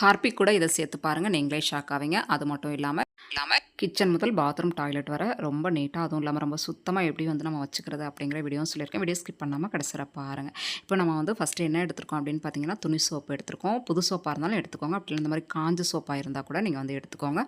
Harpic கூட இதை சேர்த்து பாருங்கள் நீங்களே ஷாக் ஆவீங்க. அது மட்டும் இல்லாமல் இல்லாமல் கிச்சன் முதல் பாத்ரூம் டாய்லெட் வர ரொம்ப நீட்டாக அதுவும் இல்லாமல் ரொம்ப சுத்தமாக எப்படி வந்து நம்ம வச்சுக்கிறது அப்படிங்கிற வீடியோவும் சொல்லியிருக்கேன். வீடியோ ஸ்கிப் பண்ணாமல் கடைசியாக பாருங்கள் இப்போ நம்ம வந்து ஃபஸ்ட்டு என்ன எடுத்துருக்கோம் அப்படின்னு பார்த்தீங்கன்னா துணி சோப்பு எடுத்துருக்கோம். புது சோப்பாக இருந்தாலும் எடுத்துக்கோங்க. அப்படி இந்த மாதிரி காஞ்ச சோப்பாக இருந்தால் கூட நீங்கள் வந்து எடுத்துக்கோங்க.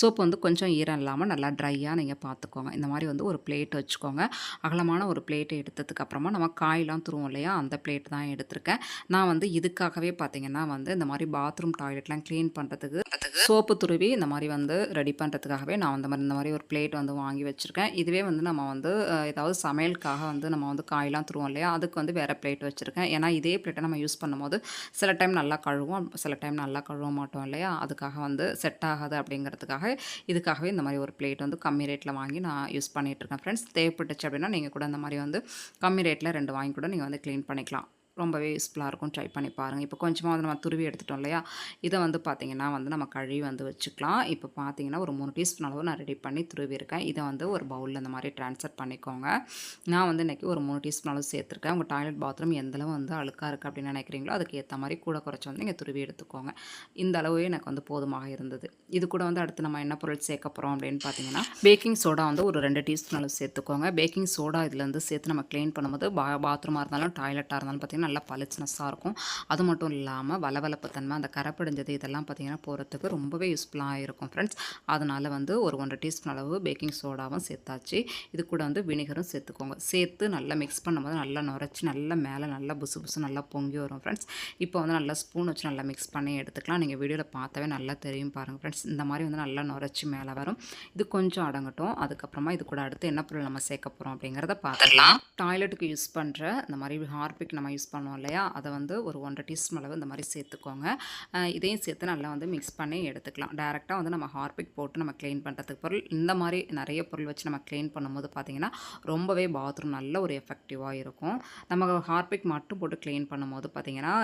சோப்பு வந்து கொஞ்சம் ஈரம் இல்லாமல் நல்லா ட்ரையாக நீங்கள் பார்த்துக்கோங்க இந்த மாதிரி வந்து ஒரு பிளேட் வச்சுக்கோங்க. அகலமான ஒரு பிளேட்டை எடுத்ததுக்கப்புறமா நம்ம காயெலாம் துருவோம் இல்லையா? அந்த பிளேட் தான் எடுத்திருக்கேன். நான் வந்து இதுக்காகவே பார்த்தீங்கன்னா வந்து இந்த மாதிரி பாத்ரூம் டாய்லெட் டாய்லெட்லாம் க்ளீன் பண்ணுறதுக்கு சோப்பு துருவி இந்த மாதிரி வந்து ரெடி பண்ணுறதுக்காகவே நான் அந்த மாதிரி இந்த மாதிரி ஒரு பிளேட் வந்து வாங்கி வச்சுருக்கேன். இதுவே வந்து நம்ம வந்து ஏதாவது சமையலுக்காக வந்து நம்ம வந்து காயெல்லாம் துருவோம் இல்லையா? அதுக்கு வந்து வேறு பிளேட் வச்சுருக்கேன். ஏன்னா இதே பிளேட்டை நம்ம யூஸ் பண்ணும்போது சில டைம் நல்லா கழுவோம் சில டைம் நல்லா கழுவ மாட்டோம் இல்லையா? அதுக்காக வந்து செட் ஆகாது அப்படிங்கிறதுக்காக இதுக்காகவே இந்த மாதிரி ஒரு பிளேட் வந்து கம்மி ரேட்டில் வாங்கி நான் யூஸ் பண்ணிகிட்ருக்கேன் ஃப்ரெண்ட்ஸ் தேவைப்பட்டுச்சு அப்படின்னா நீங்கள் கூட இந்த மாதிரி வந்து கம்மி ரேட்டில் ரெண்டு வாங்கி கூட நீங்கள் வந்து க்ளீன் பண்ணிக்கலாம். ரொம்பவே யூஸ்ஃபுல்லாக இருக்கும். ட்ரை பண்ணி பாருங்கள் இப்போ கொஞ்சமாக வந்து நம்ம துருவி எடுத்துட்டோம் இல்லையா? இதை வந்து பார்த்திங்கன்னா வந்து நம்ம கழுவி வந்து வச்சுக்கலாம். இப்போ பார்த்தீங்கன்னா ஒரு மூணு டீஸ்பூன் அளவு நான் ரெடி பண்ணி துருவி இருக்கேன். இதை வந்து ஒரு பவுலில் இந்த மாதிரி ட்ரான்ஸ்ஃபர் பண்ணிக்கோங்க. நான் வந்து இன்றைக்கி ஒரு மூணு டீஸ்பூன் அளவு சேர்த்துருக்கேன். உங்கள் டாய்லெட் பாத்ரூம் எந்தளவு வந்து அழுக்காக இருக்குது அப்படின்னு நினைக்கிறீங்களோ அதுக்கு ஏற்ற மாதிரி கூட குறைச்சி வந்து நீங்கள் துருவி எடுத்துக்கோங்க. இந்த அளவே எனக்கு வந்து போதுமாக இருந்தது. இது கூட வந்து அடுத்து நம்ம என்ன பொருள் சேர்க்க போகிறோம் அப்படின்னு பார்த்தீங்கன்னா பேக்கிங் சோடா வந்து ஒரு ரெண்டு டீஸ்பூன் அளவு சேர்த்துக்கோங்க. பேக்கிங் சோடா இதில் வந்து சேர்த்து நம்ம க்ளீன் பண்ணும்போது பா பாத்ரூமாக இருந்தாலும் டாய்லெட்டாக இருந்தாலும் பார்த்திங்கன்னா நல்லா பளிச்சுனஸாக இருக்கும். அது மட்டும் இல்லாமல் வளவளப்பு தன்மை அந்த கரப்படைஞ்சது இதெல்லாம் பார்த்திங்கன்னா போகிறதுக்கு ரொம்பவே யூஸ்ஃபுல்லாக இருக்கும் ஃப்ரெண்ட்ஸ் அதனால் வந்து ஒரு ஒன்றரை டீஸ்பூன் அளவு பேக்கிங் சோடாவும் சேர்த்தாச்சு. இது கூட வந்து வினிகரும் சேர்த்துக்கோங்க. சேர்த்து நல்லா மிக்ஸ் பண்ணும்போது நல்லா நுரைச்சி நல்லா மேலே நல்லா புசு புசு நல்லா பொங்கி வரும் ஃப்ரெண்ட்ஸ் இப்போ வந்து நல்லா ஸ்பூன் வச்சு நல்லா மிக்ஸ் பண்ணி எடுத்துக்கலாம். நீங்கள் வீடியோவில் பார்த்தாவே நல்லா தெரியும் பாருங்கள் ஃப்ரெண்ட்ஸ் இந்த மாதிரி வந்து நல்லா நுரைச்சி மேலே வரும். இது கொஞ்சம் அடங்கட்டும். அதுக்கப்புறமா இது கூட அடுத்து என்ன பொருள் நம்ம சேர்க்க போகிறோம் அப்படிங்கிறத பார்த்துக்கலாம் டாய்லெட்டுக்கு யூஸ் பண்ணுற இந்த மாதிரி ஹார்பிக் நம்ம யூஸ் பண்ணுவோம் இல்லையா? அதை வந்து ஒரு ஒன்றரை டீஸ்பூன் அளவு இந்த மாதிரி சேர்த்துக்கோங்க. இதையும் சேர்த்து நல்லா வந்து மிக்ஸ் பண்ணி எடுத்துக்கலாம். டேரெக்டாக வந்து நம்ம ஹார்பிக் போட்டு நம்ம க்ளீன் பண்ணுறதுக்கு பொருள். இந்த மாதிரி நிறைய பொருள் வச்சு நம்ம க்ளீன் பண்ணும்போது பார்த்திங்கன்னா ரொம்பவே பாத்ரூம் நல்ல ஒரு எஃபெக்டிவாக இருக்கும். நம்ம ஹார்பிக் மட்டும் போட்டு க்ளீன் பண்ணும்போது பார்த்திங்கன்னா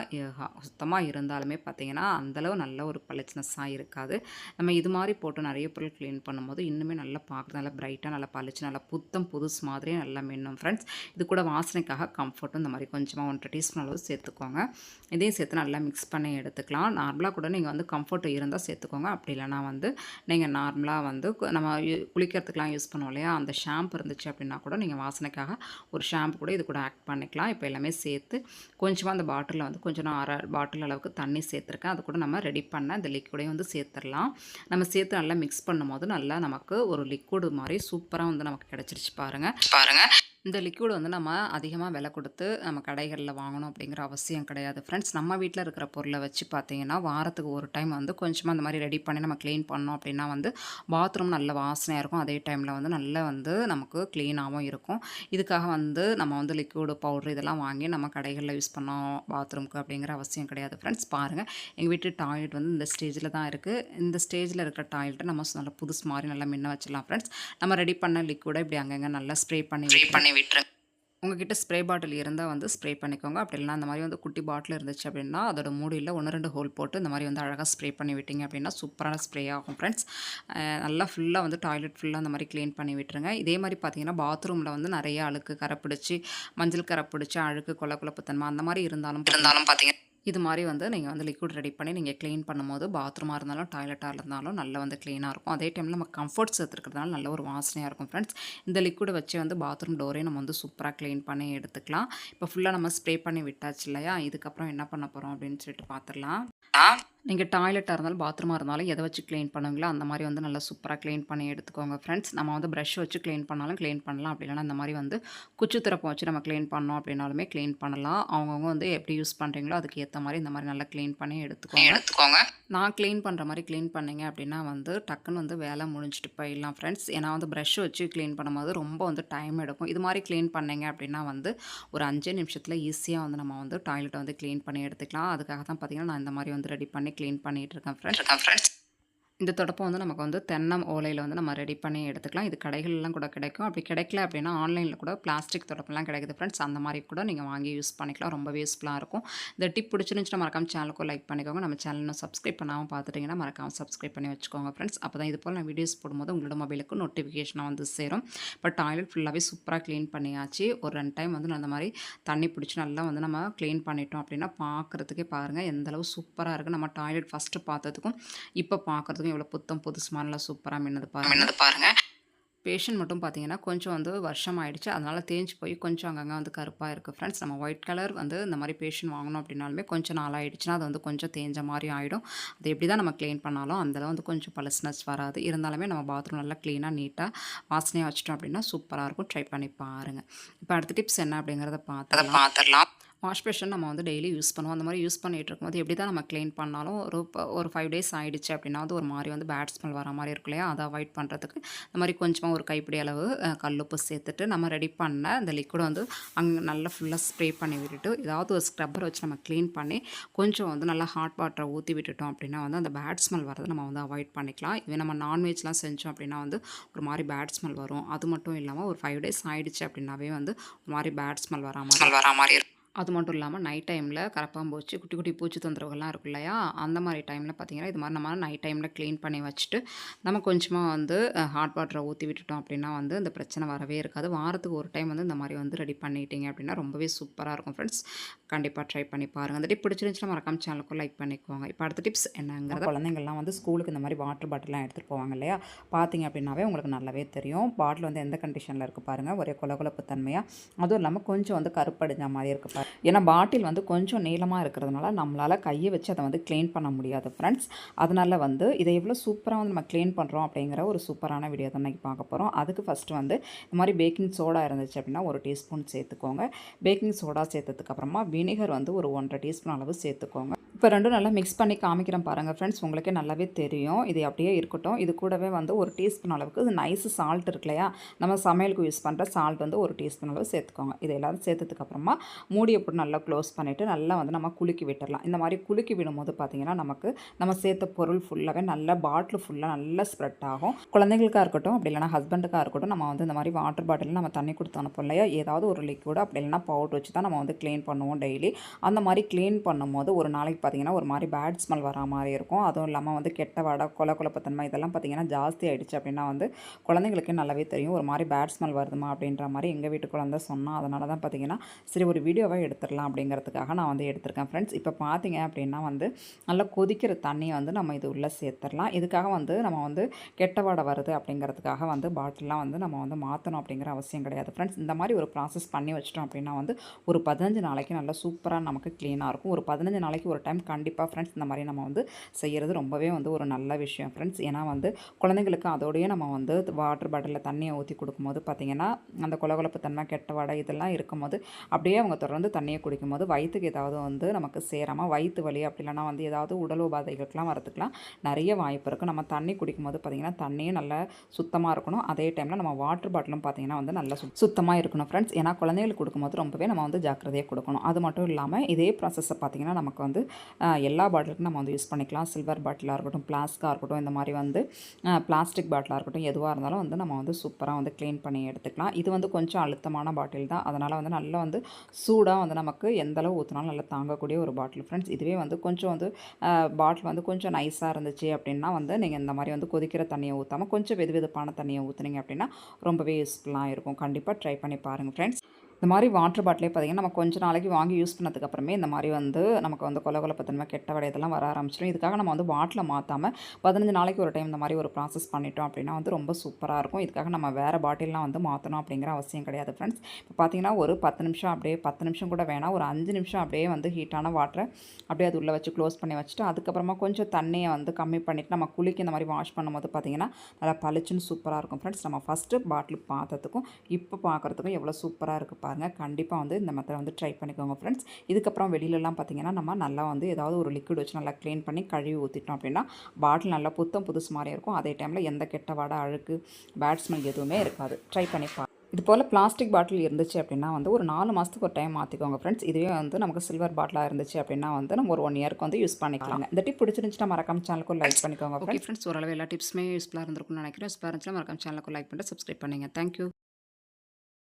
சுத்தமாக இருந்தாலுமே பார்த்திங்கன்னா அந்தளவு நல்ல ஒரு பளிச்சினஸ்ஸாக இருக்காது. நம்ம இது மாதிரி போட்டு நிறைய பொருள் க்ளீன் பண்ணும்போது இன்னுமே நல்லா பார்க்குறது நல்லா பிரைட்டாக நல்லா பளிச்சு நல்லா புத்தம் புதுசு மாதிரியே நல்லா மின்னும் ஃப்ரெண்ட்ஸ் இது கூட வாசனைக்காக கம்ஃபர்ட்டும் இந்த மாதிரி கொஞ்சமாக ஒன்றரை டீஸ்பூன் அளவு சேர்த்துக்கோங்க. இதையும் சேர்த்து நல்லா மிக்ஸ் பண்ணி எடுத்துக்கலாம். நார்மலாக கூட நீங்கள் வந்து கம்ஃபர்ட் இருந்தால் சேர்த்துக்கோங்க. அப்படி இல்லைனா வந்து நீங்கள் நார்மலாக வந்து கு- நம்ம குளிக்கிறதுக்கெலாம் யூஸ் பண்ணுவோம் இல்லையா? அந்த ஷாம்பு இருந்துச்சு அப்படின்னா கூட நீங்கள் வாசனைக்காக ஒரு ஷாம்பு கூட இது கூட ஆக்ட் பண்ணிக்கலாம். இப்போ எல்லாமே சேர்த்து கொஞ்சமாக அந்த பாட்டிலில் வந்து கொஞ்சம் அரை பாட்டில் அளவுக்கு தண்ணி சேர்த்துருக்கேன். அது கூட நம்ம ரெடி பண்ண இந்த லிக்விடையும் வந்து சேர்த்துடலாம் நம்ம சேர்த்து நல்லா மிக்ஸ் பண்ணும்போது நல்லா நமக்கு ஒரு லிக்விடு மாதிரி சூப்பராக வந்து நமக்கு கிடச்சிருச்சு பாருங்கள் பாருங்கள் இந்த லிக்விட் வந்து நம்ம அதிகமாக விலை கொடுத்து நம்ம கடைகளில் வாங்கணும் அப்படிங்கிற அவசியம் கிடையாது. ஃப்ரெண்ட்ஸ் நம்ம வீட்டில் இருக்கிற பொருளை வச்சு பார்த்தீங்கன்னா வாரத்துக்கு ஒரு டைம் வந்து கொஞ்சமாக அந்த மாதிரி ரெடி பண்ணி நம்ம க்ளீன் பண்ணோம் அப்படின்னா வந்து பாத்ரூம் நல்ல வாசனையாக இருக்கும். அதே டைமில் வந்து நல்ல வந்து நமக்கு க்ளீனாகவும் இருக்கும். இதுக்காக வந்து நம்ம வந்து லிக்விடு பவுட்ரு இதெல்லாம் வாங்கி நம்ம கடைகளில் யூஸ் பண்ணோம் பாத்ரூம்க்கு அப்படிங்கிற அவசியம் கிடையாது. ஃப்ரெண்ட்ஸ் பாருங்கள் எங்கள் வீட்டு டாய்லெட் வந்து இந்த ஸ்டேஜில் தான் இருக்குது இந்த ஸ்டேஜில் இருக்கிற டாய்லெட்டை நம்ம நல்லா புதுசு மாதிரி நல்லா மின்ன வச்சிடலாம். ஃப்ரெண்ட்ஸ் நம்ம ரெடி பண்ண லிக்விடை இப்படி அங்கங்கே நல்லா ஸ்ப்ரே பண்ணி ஸ்ப்ரே பண்ணி விட்டுருங்க. உங்ககிட்ட ஸ்ப்ரே பாட்டில் இருந்தால் வந்து ஸ்ப்ரே பண்ணிக்கோங்க. அப்படி இல்லைனா அந்த மாதிரி வந்து குட்டி பாட்டில் இருந்துச்சு அப்படின்னா அதோட மூடியில் ஒன்று ரெண்டு ஹோல் போட்டு இந்த மாதிரி வந்து அழகாக ஸ்ப்ரே பண்ணி விட்டீங்க அப்படின்னா சூப்பரான ஸ்ப்ரே ஆகும் ஃப்ரெண்ட்ஸ் நல்லா ஃபுல்லாக வந்து டாய்லெட் ஃபுல்லாக அந்த மாதிரி க்ளீன் பண்ணி விட்டுருங்க. இதே மாதிரி பார்த்தீங்கன்னா பாத்ரூமில் வந்து நிறைய அழுக்கு கரை பிடிச்சி மஞ்சள் கரை பிடிச்சி அழுக்கு கொல குழப்பத்தன்மை அந்த மாதிரி இருந்தாலும் இருந்தாலும் பார்த்தீங்க இது மாதிரி வந்து நீங்கள் வந்து லிக்விட் ரெடி பண்ணி நீங்கள் க்ளீன் பண்ணும்போது பாத்ரூமாக இருந்தாலும் டாய்லெட்டாக இருந்தாலும் நல்லா வந்து க்ளீனாக இருக்கும். அதே டைமில் நம்ம கம்ஃபர்ட் சேர்த்துருக்கிறதுனால நல்ல ஒரு வாசனையாக இருக்கும் ஃப்ரெண்ட்ஸ் இந்த லிக்விடை வச்சு வந்து பாத்ரூம் டோரே நம்ம வந்து சூப்பராக க்ளீன் பண்ணி எடுத்துக்கலாம். இப்போ ஃபுல்லாக நம்ம ஸ்ப்ரே பண்ணி விட்டாச்சு இல்லையா? இதுக்கப்புறம் என்ன பண்ண போகிறோம் அப்படின்னு சொல்லிட்டு பார்த்துடலாம் நீங்கள் டாய்லெட்டாக இருந்தாலும் பாத்ரூமாக இருந்தாலும் எதை வச்சு க்ளீன் பண்ணுவீங்களோ அந்த மாதிரி வந்து நல்லா சூப்பராக க்ளீன் பண்ணி எடுத்துக்கோங்க ஃப்ரெண்ட்ஸ் நம்ம வந்து ப்ரஷ் வச்சு க்ளீன் பண்ணாலும் க்ளீன் பண்ணலாம். அப்படி இல்லைனா இந்த மாதிரி வந்து குச்சி திறப்பம் வச்சு நம்ம க்ளீன் பண்ணோம் அப்படின்னாலுமே க்ளீன் பண்ணலாம். அவங்கவுங்க வந்து எப்படி யூஸ் பண்ணுறீங்களோ அதுக்கு ஏற்ற மாதிரி இந்த மாதிரி நல்லா க்ளீன் பண்ணி எடுத்துக்கோங்க. எடுத்துக்கோங்க. நான் க்ளீன் பண்ணுற மாதிரி க்ளீன் பண்ணீங்க அப்படின்னா வந்து டக்குன்னு வந்து வேலை முடிஞ்சிட்டு போயிடலாம் ஃப்ரெண்ட்ஸ் ஏன்னா வந்து ப்ரஷ் வச்சு க்ளீன் பண்ணும்போது ரொம்ப வந்து டைம் எடுக்கும். இது மாதிரி க்ளீன் பண்ணீங்க அப்படின்னா வந்து ஒரு அஞ்சே நிமிஷத்தில் ஈஸியாக வந்து நம்ம வந்து டாய்லெட்டை வந்து க்ளீன் பண்ணி எடுத்துக்கலாம். அதுக்காக தான் பார்த்தீங்கன்னா நான் இந்த மாதிரி வந்து ரெடி பண்ணி க்ளீன் பண்ணிகிட்டு இருக்கேன் ஃப்ரெண்ட்ஸ் இருக்கேன் ஃப்ரெண்ட்ஸ் இந்த தொடப்பம் வந்து நமக்கு வந்து தென்னை ஓலையில் வந்து நம்ம ரெடி பண்ணி எடுத்துக்கலாம். இது கடைகள்லாம் கூட கிடைக்கும். அப்படி கிடைக்கல அப்படின்னா ஆன்லைனில் கூட பிளாஸ்டிக் தொடப்பெல்லாம் கிடைக்குது ஃப்ரெண்ட்ஸ் அந்த மாதிரி கூட நீங்கள் வாங்கி யூஸ் பண்ணிக்கலாம். ரொம்ப யூஸ்ஃபுல்லாக இருக்கும். இந்த டிப் பிடிச்சிருந்துச்சுன்னா மறக்காம சேனலுக்கும் லைக் பண்ணிக்கோங்க. நம்ம சேனலும் சப்ஸ்கிரைப் பண்ணாமல் பார்த்துட்டிங்கன்னா மறக்காம சப்ஸ்கிரைப் பண்ணி வச்சுக்கோங்க ஃப்ரெண்ட்ஸ் அப்போ தான் இது போல் நான் வீடியோஸ் போடும்போது உங்களோட மொபைலுக்கு நோட்டிஃபிகேஷனாக வந்து சேரும். இப்போ டாய்லெட் ஃபுல்லாகவே சூப்பராக க்ளீன் பண்ணியாச்சு. ஒரு ரெண்டு டைம் வந்து நான் அந்த மாதிரி தண்ணி பிடிச்சி நல்லா வந்து நம்ம க்ளீன் பண்ணிட்டோம் அப்படின்னா பார்க்குறதுக்கே பாருங்கள் எந்தளவு சூப்பராக இருக்குது நம்ம டாய்லெட் ஃபஸ்ட்டு பார்த்ததுக்கும் இப்போ பார்க்குறதுக்கும் இவ்வளோ புத்தம் புதுசுமா நல்லா சூப்பராக மின்னது பாருங்க. மின்னது பாருங்கள் பேஷண்ட் மட்டும் பார்த்தீங்கன்னா கொஞ்சம் வந்து வருஷம் ஆயிடுச்சு. அதனால் தேஞ்சு போய் கொஞ்சம் அங்கங்கே வந்து கருப்பாக இருக்குது ஃப்ரெண்ட்ஸ் நம்ம ஒயிட் கலர் வந்து இந்த மாதிரி பேஷண்ட் வாங்கணும் அப்படின்னாலுமே கொஞ்சம் நாள் ஆயிடுச்சுன்னா அது வந்து கொஞ்சம் தேஞ்ச மாதிரி ஆகிடும் அது எப்படி தான் நம்ம க்ளீன் பண்ணாலும் அந்தளவு வந்து கொஞ்சம் பலஸ்னஸ் வராது. இருந்தாலுமே நம்ம பாத்ரூம் நல்லா க்ளீனாக நீட்டாக வாசனையாக வச்சிட்டோம் அப்படின்னா சூப்பராக இருக்கும். ட்ரை பண்ணி பாருங்கள் இப்போ அடுத்த டிப்ஸ் என்ன அப்படிங்கிறத பார்த்து பார்த்துடலாம். வாஷ் பேஷன் நம்ம வந்து டெய்லி யூஸ் பண்ணுவோம். அந்த மாதிரி யூஸ் பண்ணிகிட்டு இருக்கும்போது எப்படி தான் நம்ம க்ளீன் பண்ணாலும் ஒரு ஒரு ஃபைவ் டேஸ் ஆகிடுச்சு அப்படின்னா வந்து ஒரு மாதிரி வந்து பேட் ஸ்மெல் வர மாதிரி இருக்கும் இல்லையா? அதை அவாய்ட் பண்ணுறதுக்கு இந்த மாதிரி கொஞ்சமாக ஒரு கைப்பிடி அளவு கல்லுப்பு சேர்த்துட்டு நம்ம ரெடி பண்ண அந்த லிக்விட் வந்து அங்கே நல்லா ஃபுல்லாக ஸ்ப்ரே பண்ணி விட்டுட்டு ஏதாவது ஒரு ஸ்க்ரப்பர் வச்சு நம்ம க்ளீன் பண்ணி கொஞ்சம் வந்து நல்லா ஹாட் வாட்டரை ஊற்றி விட்டுட்டோம் அப்படின்னா வந்து அந்த பேட் ஸ்மெல் வரதை நம்ம வந்து அவாய்ட் பண்ணிக்கலாம். இதே நம்ம நான்வெஜ்லாம் செஞ்சோம் அப்படின்னா வந்து ஒரு மாதிரி பேட் ஸ்மெல் வரும். அது மட்டும் இல்லாமல் ஒரு ஃபைவ் டேஸ் ஆகிடுச்சு அப்படின்னாவே வந்து ஒரு மாதிரி பேட் ஸ்மெல் வரா மாதிரி வரா மாதிரி இருக்கும். அது மட்டும் இல்லாமல் நைட் டைமில் கரப்பாம்பூச்சி குட்டி குட்டி பூச்சி தொந்தரவுகள்லாம் இருக்கும் இல்லையா? அந்த மாதிரி டைமில் பார்த்திங்கன்னா இது மாதிரி நம்ம நைட் டைமில் க்ளீன் பண்ணி வச்சுட்டு நம்ம கொஞ்சமாக வந்து ஹாட் வாட்டரை ஊற்றி விட்டுட்டோம் அப்படின்னா வந்து இந்த பிரச்சனை வரவே இருக்காது. வாரத்துக்கு ஒரு டைம் வந்து இந்த மாதிரி வந்து ரெடி பண்ணிட்டீங்க அப்படின்னா ரொம்பவே சூப்பராக இருக்கும் ஃப்ரெண்ட்ஸ் கண்டிப்பாக ட்ரை பண்ணி பாருங்கள் அந்த டிப் பிடிச்சிருந்துச்சுன்னா மறக்காம சேனலுக்கும் லைக் பண்ணிக்கோங்க. இப்போ அடுத்த டிப்ஸ் என்னங்கிறத குழந்தைங்கள்லாம் வந்து ஸ்கூலுக்கு இந்த மாதிரி வாட்டர் பாட்டிலாம் எடுத்துகிட்டு போவாங்க இல்லையா? பார்த்தீங்க அப்படின்னாவே உங்களுக்கு நல்லாவே தெரியும். பாட்டில் வந்து எந்த கண்டிஷனில் இருக்குது பாருங்கள் ஒரே குலகுலப்பு தன்மையாக அதுவும் இல்லாமல் கொஞ்சம் வந்து கருப்படிஞ்ச மாதிரி இருக்குது பாருங்கள் ஏன்னா பாட்டில் வந்து கொஞ்சம் நீளமாக இருக்கிறதுனால நம்மளால் கையை வச்சு அதை வந்து க்ளீன் பண்ண முடியாது ஃப்ரெண்ட்ஸ் அதனால் வந்து இதை எவ்வளோ சூப்பராக வந்து நம்ம க்ளீன் பண்ணுறோம் அப்படிங்கிற ஒரு சூப்பரான வீடியோ தான் இன்றைக்கி பார்க்க போகிறோம் அதுக்கு ஃபஸ்ட்டு வந்து இந்த மாதிரி பேக்கிங் சோடா இருந்துச்சு அப்படின்னா ஒரு டீஸ்பூன் சேர்த்துக்கோங்க. பேக்கிங் சோடா சேர்த்ததுக்கப்புறமா வினிகர் வந்து ஒரு ஒன்றரை டீஸ்பூன் அளவு சேர்த்துக்கோங்க. இப்போ ரெண்டும் நல்லா மிக்ஸ் பண்ணி காமிக்கிறேன் பாருங்கள் ஃப்ரெண்ட்ஸ் உங்களுக்கே நல்லாவே தெரியும். இது அப்படியே இருக்கட்டும். இது கூடவே வந்து ஒரு டீஸ்பூன் அளவுக்கு இது நைஸ் சால்ட் இருக்கு இல்லையா? நம்ம சமையலுக்கு யூஸ் பண்ணுற சால்ட் வந்து ஒரு டீஸ்பூன் அளவு சேர்த்துக்கோங்க. இது எல்லாரும் சேர்த்ததுக்கப்புறமா மூடியை போட்டு நல்லா க்ளோஸ் பண்ணிவிட்டு நல்லா வந்து நம்ம குலுக்கி விட்டுடலாம் இந்த மாதிரி குலுக்கி விடும்போது பார்த்திங்கன்னா நமக்கு நம்ம சேர்த்த பொருள் ஃபுல்லாகவே நல்லா பாட்டில் ஃபுல்லாக நல்லா ஸ்ப்ரெட் ஆகும். குழந்தைங்களுக்காக இருக்கட்டும் அப்படி இல்லைனா ஹஸ்பண்டுக்காக இருக்கட்டும் நம்ம வந்து இந்த மாதிரி வாட்டர் பாட்டிலில் நம்ம தண்ணி கொடுத்து அனுப்போம் இல்லையா? ஏதாவது ஒரு லிக்விட் அப்படி இல்லைனா பவுடர் வச்சு தான் நம்ம வந்து க்ளீன் பண்ணுவோம் டெய்லி அந்த மாதிரி க்ளீன் பண்ணும்போது ஒரு நாளைக்கு பார்த்திங்கன்னா ஒரு மாதிரி பேட் ஸ்மெல் வரா மாதிரி இருக்கும். அதுவும் இல்லாமல் வந்து கெட்ட வடை கொல குழப்பத்தன்மை இதெல்லாம் பார்த்திங்கன்னா ஜாஸ்தி ஆகிடுச்சு அப்படின்னா வந்து குழந்தைங்களுக்கு நல்லாவே தெரியும். ஒரு மாதிரி பேட் ஸ்மெல் வருதுமா அப்படின்ற மாதிரி எங்கள் வீட்டு குழந்தை சொன்னால் அதனால தான் பார்த்திங்கன்னா சரி ஒரு வீடியோவை எடுத்துடலாம் அப்படிங்கிறதுக்காக நான் வந்து எடுத்திருக்கேன் ஃப்ரெண்ட்ஸ் இப்போ பார்த்தீங்க அப்படின்னா வந்து நல்லா கொதிக்கிற தண்ணியை வந்து நம்ம இது உள்ளே சேர்த்துடலாம். இதுக்காக வந்து நம்ம வந்து கெட்ட வாடை வருது அப்படிங்கிறதுக்காக வந்து பாட்டிலாம் வந்து நம்ம வந்து மாற்றணும் அப்படிங்கிற அவசியம் கிடையாது ஃப்ரெண்ட்ஸ் இந்த மாதிரி ஒரு ப்ராசஸ் பண்ணி வச்சிட்டோம் அப்படின்னா வந்து ஒரு பதினஞ்சு நாளைக்கு நல்லா சூப்பராக நமக்கு க்ளீனாக இருக்கும். ஒரு பதினஞ்சு நாளைக்கு ஒரு டைம் கண்டிப்பாக ஃப்ரெண்ட்ஸ் இந்த மாதிரி நம்ம வந்து செய்கிறது ரொம்பவே வந்து ஒரு நல்ல விஷயம் ஃப்ரெண்ட்ஸ் ஏன்னா வந்து குழந்தைங்களுக்கு அதோடய நம்ம வந்து வாட்டர் பாட்டிலில் தண்ணியை ஊற்றி கொடுக்கும்போது பார்த்திங்கன்னா அந்த குலகுலப்பு தன்மை கெட்ட வாடை இதெல்லாம் இருக்கும்போது அப்படியே அவங்க தொடர்ந்து தண்ணியை குடிக்கும்போது வயிற்றுக்கு ஏதாவது வந்து நமக்கு சேராமல் வயிற்று வலி அப்படி இல்லைனா வந்து ஏதாவது உடல் உபாதைகளுக்கெலாம் வரத்துக்கெலாம் நிறைய வாய்ப்பு இருக்குது நம்ம தண்ணி குடிக்கும்போது பார்த்திங்கன்னா தண்ணியும் நல்லா சுத்தமாக இருக்கணும். அதே டைமில் நம்ம வாட்டர் பாட்டிலும் பார்த்திங்கன்னா வந்து நல்லா சுத்தமாக இருக்கணும் ஃப்ரெண்ட்ஸ் ஏன்னா குழந்தைகளுக்கு கொடுக்கும்போது ரொம்பவே நம்ம வந்து ஜாக்கிரதையாக கொடுக்கணும். அது மட்டும் இல்லாமல் இதே ப்ராசஸை பார்த்திங்கன்னா நமக்கு வந்து எல்லா பாட்டிலுக்கும் நம்ம வந்து யூஸ் பண்ணிக்கலாம். சில்வர் பாட்டிலாக இருக்கட்டும் பிளாஸ்காக இருக்கட்டும் இந்த மாதிரி வந்து பிளாஸ்டிக் பாட்டிலாக இருக்கட்டும் எதுவாக இருந்தாலும் வந்து நம்ம வந்து சூப்பராக வந்து க்ளீன் பண்ணி எடுத்துக்கலாம். இது வந்து கொஞ்சம் அழுத்தமான பாட்டில் தான். அதனால் வந்து நல்லா வந்து சூடாக வந்து நமக்கு எந்தளவு ஊற்றினாலும் நல்லா தாங்கக்கூடிய ஒரு பாட்டில் ஃப்ரெண்ட்ஸ் இதுவே வந்து கொஞ்சம் வந்து பாட்டில் வந்து கொஞ்சம் நைஸாக இருந்துச்சு அப்படின்னா வந்து நீங்கள் இந்த மாதிரி வந்து கொதிக்கிற தண்ணியை ஊற்றாமல் கொஞ்சம் வெது வெதுப்பான தண்ணியை ஊற்றுனீங்க அப்படின்னா ரொம்பவே யூஸ்ஃபுல்லாக இருக்கும். கண்டிப்பாக ட்ரை பண்ணி பாருங்கள் ஃப்ரெண்ட்ஸ் இந்த மாதிரி வாட்டர் பாட்டிலே பார்த்திங்கன்னா நம்ம கொஞ்சம் நாளைக்கு வாங்கி யூஸ் பண்ணதுக்கப்புறமே இந்த மாதிரி வந்து நமக்கு வந்து கொல கொலப்பத்தன்மை கெட்ட வடை இதெல்லாம் வர ஆரம்பிச்சிடும் இதுக்காக நம்ம வந்து வாட்டில் மாற்றாமல் பதினஞ்சு நாளைக்கு ஒரு டைம் இந்த மாதிரி ஒரு ப்ராசஸ் பண்ணிட்டோம் அப்படின்னா வந்து ரொம்ப சூப்பராக இருக்கும். இதுக்காக நம்ம வேறு பாட்டிலாம் வந்து மாற்றணும் அப்படிங்கிற அவசியம் கிடையாது ஃப்ரெண்ட்ஸ் இப்போ பார்த்திங்கன்னா ஒரு பத்து நிமிஷம் அப்படியே பத்து நிமிஷம் கூட வேணாம். ஒரு அஞ்சு நிமிஷம் அப்படியே வந்து ஹீட்டான வாட்டரை அப்படியே அது உள்ளே வச்சு க்ளோஸ் பண்ணி வச்சுட்டு அதுக்கப்புறமா கொஞ்சம் தண்ணியை வந்து கம்மி பண்ணிவிட்டு நம்ம குளிக்க இந்த மாதிரி வாஷ் பண்ணும்போது பார்த்திங்கன்னா நல்லா பளிச்சுன்னு சூப்பராக இருக்கும் ஃப்ரெண்ட்ஸ் நம்ம ஃபஸ்ட்டு பாட்டில் பார்த்ததுக்கும் இப்போ பார்க்குறதுக்கும் எவ்வளோ சூப்பராக இருக்குது பாருங்கள் கண்டிப்பாக வந்து இந்த மெத்தடை வந்து ட்ரை பண்ணிக்கோங்க ஃப்ரெண்ட்ஸ் இதுக்கப்புறம் வெளியிலலாம் பார்த்திங்கன்னா நம்ம நல்லா வந்து ஏதாவது ஒரு லிக்விட் வச்சு நல்லா க்ளீன் பண்ணி கழுவி ஊற்றிட்டோம் அப்படின்னா பாட்டில் நல்லா புத்தம் புதுசு மாதிரி இருக்கும். அதே டைமில் எந்த கெட்ட வாடை அழுக்கு பேட் ஸ்மெல் எதுவுமே இருக்காது. ட்ரை பண்ணி பா இது போல் பிளாஸ்டிக் பாட்டில் இருந்துச்சு அப்படின்னா வந்து ஒரு நாலு மாதத்துக்கு ஒரு டைம் மாற்றிக்கோங்க ஃப்ரெண்ட்ஸ் இதுவே வந்து நமக்கு சில்வர் பாட்டிலாக இருந்துச்சு அப்படின்னா வந்து நம்ம ஒரு ஒன் இயருக்கு வந்து யூஸ் பண்ணிக்கலாங்க. இந்த டிப் பிடிச்சிருந்துச்சுன்னா மறக்காம சேனலுக்கு லைக் பண்ணிக்கோங்க ஓகே ஃப்ரெண்ட்ஸ் ஓரளவு எல்லா டிப்ஸுமே யூஸ்ஃபுல்லாக இருந்திருக்கும்னு நினைக்கிறேன். யூஸ்ஃபுல்லாக இருந்துச்சுன்னா மறக்காம சேனலுக்கு லைக் பண்ணிட்டு சப்ஸ்கிரைப் பண்ணுங்கள் தேங்க்யூ